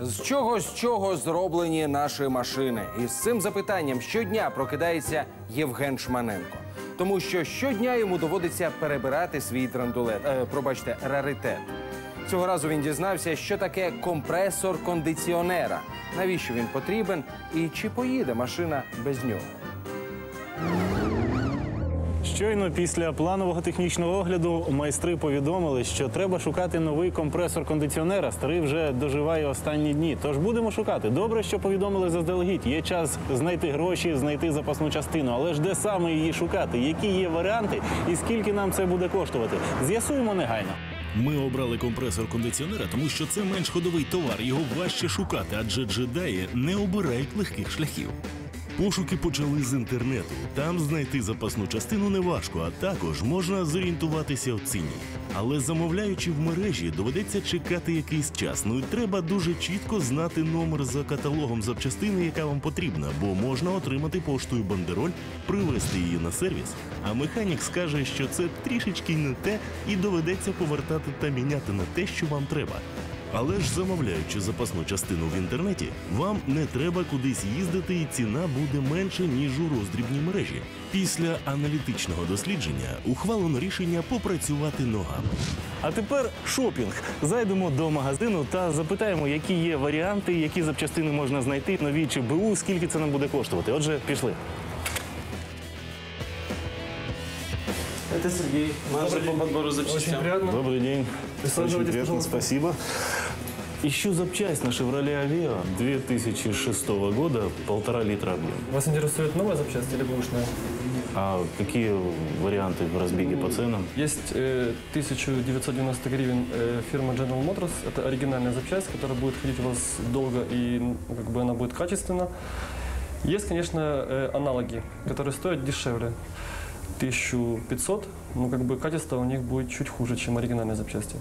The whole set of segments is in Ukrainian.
З чого з чого зроблені наші машини? І з цим запитанням щодня прокидається Євген Шманенко. Тому що щодня йому доводиться перебирати свій трандулет, е, пробачте, раритет. Цього разу він дізнався, що таке компресор кондиціонера, навіщо він потрібен і чи поїде машина без нього. Щойно після планового технічного огляду майстри повідомили, що треба шукати новий компресор кондиціонера. Старий вже доживає останні дні. Тож будемо шукати. Добре, що повідомили заздалегідь. Є час знайти гроші, знайти запасну частину. Але ж де саме її шукати? Які є варіанти і скільки нам це буде коштувати? З'ясуємо негайно. Ми обрали компресор кондиціонера, тому що це менш ходовий товар. Його важче шукати, адже джедаї не обирають легких шляхів. Пошуки почали з інтернету. Там знайти запасну частину неважко, а також можна зорієнтуватися в ціні. Але замовляючи в мережі, доведеться чекати якийсь час. Ну і треба дуже чітко знати номер за каталогом запчастини, яка вам потрібна, бо можна отримати поштою бандероль, привезти її на сервіс. А механік скаже, що це трішечки не те, і доведеться повертати та міняти на те, що вам треба. Але ж замовляючи запасну частину в інтернеті, вам не треба кудись їздити, і ціна буде менше ніж у роздрібній мережі. Після аналітичного дослідження ухвалено рішення попрацювати ногами. А тепер шопінг. Зайдемо до магазину та запитаємо, які є варіанти, які запчастини можна знайти, нові чи БУ, скільки це нам буде коштувати. Отже, пішли. Это Сергей, менеджер по подбору запчастям. Добрый день. Очень приятно, пожалуйста. спасибо. Ищу запчасть на Chevrolet Aveo 2006 года, полтора литра объем. Вас интересует новая запчасть или бэушная? А какие варианты в разбеге по ценам? Есть э, 1990 гривен э, фирма General Motors. Это оригинальная запчасть, которая будет ходить у вас долго и ну, как бы она будет качественна. Есть, конечно, э, аналоги, которые стоят дешевле. 1500, ну как бы качество у них будет чуть хуже, чем оригинальные запчасти.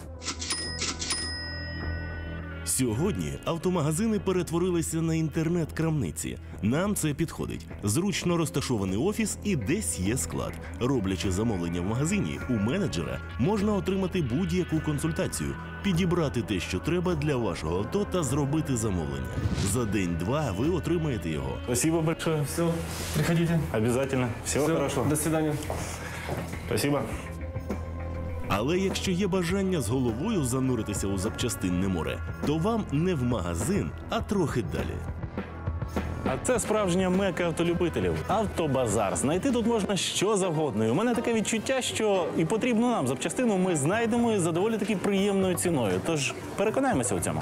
Сьогодні автомагазини перетворилися на інтернет-крамниці. Нам це підходить. Зручно розташований офіс і десь є склад. Роблячи замовлення в магазині, у менеджера можна отримати будь-яку консультацію, підібрати те, що треба для вашого авто, та зробити замовлення. За день-два ви отримаєте його. Спасибо большое. Все, приходите. Обязательно. Всего Всё, хорошего. До свидания. Спасибо. Але якщо є бажання з головою зануритися у запчастинне море, то вам не в магазин, а трохи далі. А це справжня мека автолюбителів. Автобазар. Знайти тут можна що завгодно. І у мене таке відчуття, що і потрібну нам запчастину ми знайдемо із за доволі таки приємною ціною. Тож переконаємося у цьому.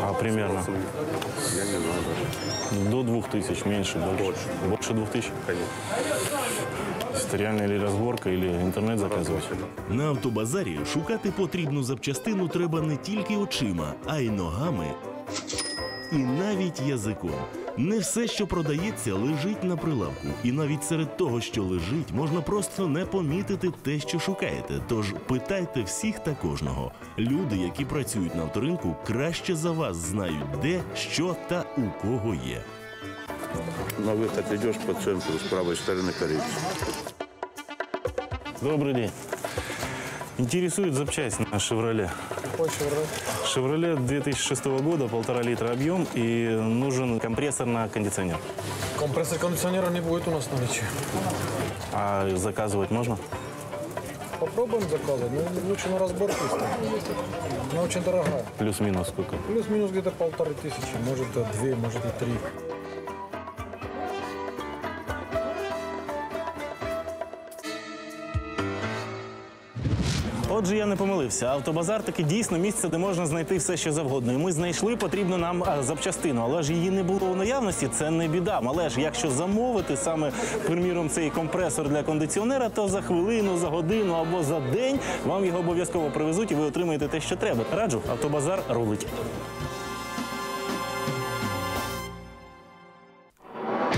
А примерно Я не знаю даже. до двух тысяч, меньше, больше. Больше двух тысяч. Конечно. Это реально или разборка, или интернет заказывать. На автобазарі шукати потрібну запчастину треба не тільки очима, а й ногами і навіть язиком. Не все, що продається, лежить на прилавку, і навіть серед того, що лежить, можна просто не помітити те, що шукаєте. Тож питайте всіх та кожного. Люди, які працюють на авторинку, краще за вас знають, де, що та у кого є. На выход идешь по центру, с правой стороны коррекция. Добрый день. Интересует запчасть на «Шевроле». «Шевроле» 2006 года, полтора литра объем и нужен компрессор на кондиционер. Компрессор кондиционера не будет у нас в наличии. А заказывать можно? Попробуем заказать, но лучше на разборку. Она очень дорогая. Плюс-минус сколько? Плюс-минус где-то полторы тысячи, может две, может и три. Отже, я не помилився. Автобазар таки дійсно місце, де можна знайти все, що завгодно. І ми знайшли потрібну нам запчастину, але ж її не було у наявності. Це не біда. Але ж якщо замовити саме, приміром, цей компресор для кондиціонера, то за хвилину, за годину або за день вам його обов'язково привезуть і ви отримаєте те, що треба. Раджу, автобазар рулить.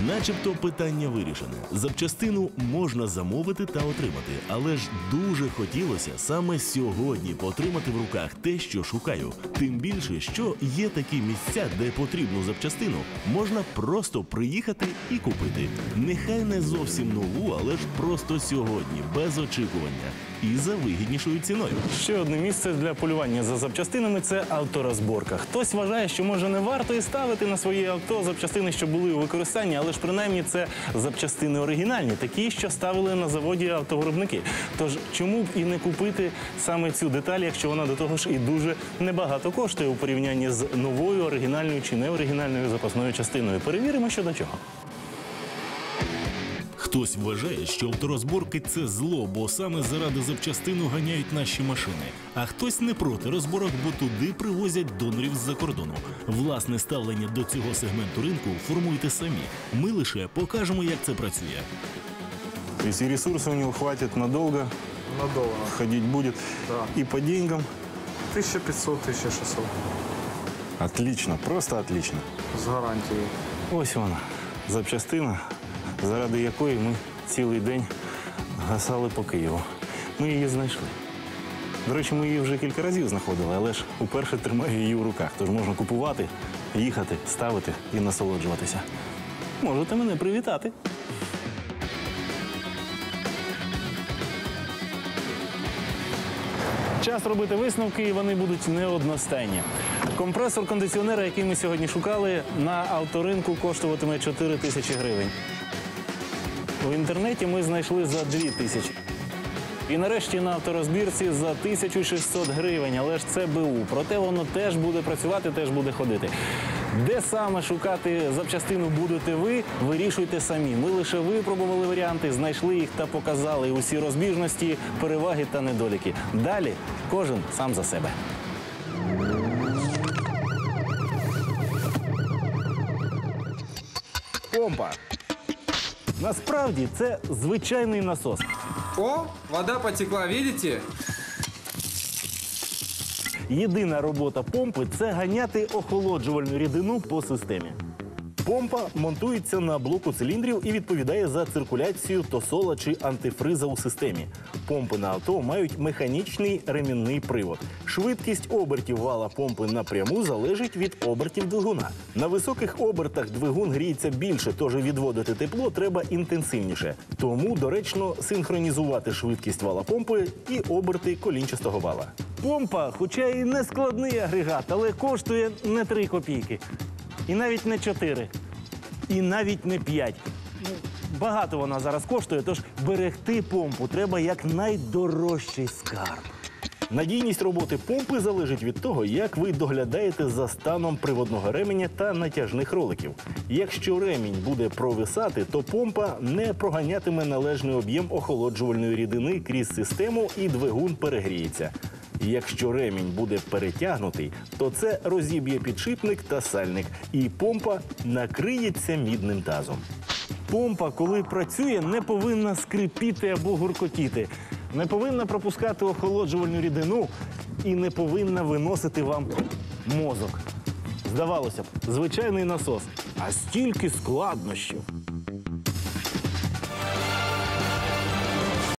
Начебто питання вирішене. Запчастину можна замовити та отримати, але ж дуже хотілося саме сьогодні потримати в руках те, що шукаю. Тим більше, що є такі місця, де потрібну запчастину можна просто приїхати і купити. Нехай не зовсім нову, але ж просто сьогодні, без очікування і за вигіднішою ціною. Ще одне місце для полювання за запчастинами це авторозборка. Хтось вважає, що може не варто і ставити на своє авто запчастини, що були у використанні, але ж принаймні це запчастини оригінальні, такі, що ставили на заводі автовиробники. Тож чому б і не купити саме цю деталь, якщо вона до того ж і дуже небагато коштує у порівнянні з новою оригінальною чи неоригінальною запасною частиною? Перевіримо, що до чого. Хтось вважає, що авторозборки це зло, бо саме заради запчастину ганяють наші машини. А хтось не проти розборок, бо туди привозять донорів з-за кордону. Власне ставлення до цього сегменту ринку формуйте самі. Ми лише покажемо, як це працює. Если ресурсов у него хватит надолго, Надолго. ходить будет. Да. И по деньгам 1500-1600 отлично, просто отлично. с гарантией. Ось вона, запчастина, заради якої ми цілий день гасали по Києву. Ми її знайшли. До речі, ми її вже кілька разів знаходили, але ж уперше тримаю її в руках. Тож можна купувати, їхати, ставити і насолоджуватися. Можете мене привітати. Час робити висновки, і вони будуть неодностайні. Компресор кондиціонера, який ми сьогодні шукали, на авторинку коштуватиме 4 тисячі гривень. В інтернеті ми знайшли за 2 тисячі. І нарешті на авторозбірці за 1600 гривень, але ж це БУ. Проте воно теж буде працювати, теж буде ходити. Де саме шукати запчастину будете ви, вирішуйте самі. Ми лише випробували варіанти, знайшли їх та показали усі розбіжності, переваги та недоліки. Далі кожен сам за себе. Помпа. Насправді це звичайний насос. О, вода потекла, видите? Єдина робота помпи це ганяти охолоджувальну рідину по системі. Помпа монтується на блоку циліндрів і відповідає за циркуляцію тосола чи антифриза у системі. Помпи на авто мають механічний ремінний привод. Швидкість обертів вала помпи напряму залежить від обертів двигуна. На високих обертах двигун гріється більше, тож відводити тепло треба інтенсивніше. Тому доречно синхронізувати швидкість вала помпи і оберти колінчастого вала. Помпа, хоча і не складний агрегат, але коштує не 3 копійки. І навіть не 4. І навіть не 5. Ну, Багато вона зараз коштує, тож берегти помпу треба як найдорожчий скарб. Надійність роботи помпи залежить від того, як ви доглядаєте за станом приводного ременя та натяжних роликів. Якщо ремінь буде провисати, то помпа не проганятиме належний об'єм охолоджувальної рідини крізь систему і двигун перегріється. Якщо ремінь буде перетягнутий, то це розіб'є підшипник та сальник, і помпа накриється мідним тазом. Помпа, коли працює, не повинна скрипіти або гуркотіти, не повинна пропускати охолоджувальну рідину і не повинна виносити вам мозок. Здавалося б, звичайний насос, а стільки складнощів.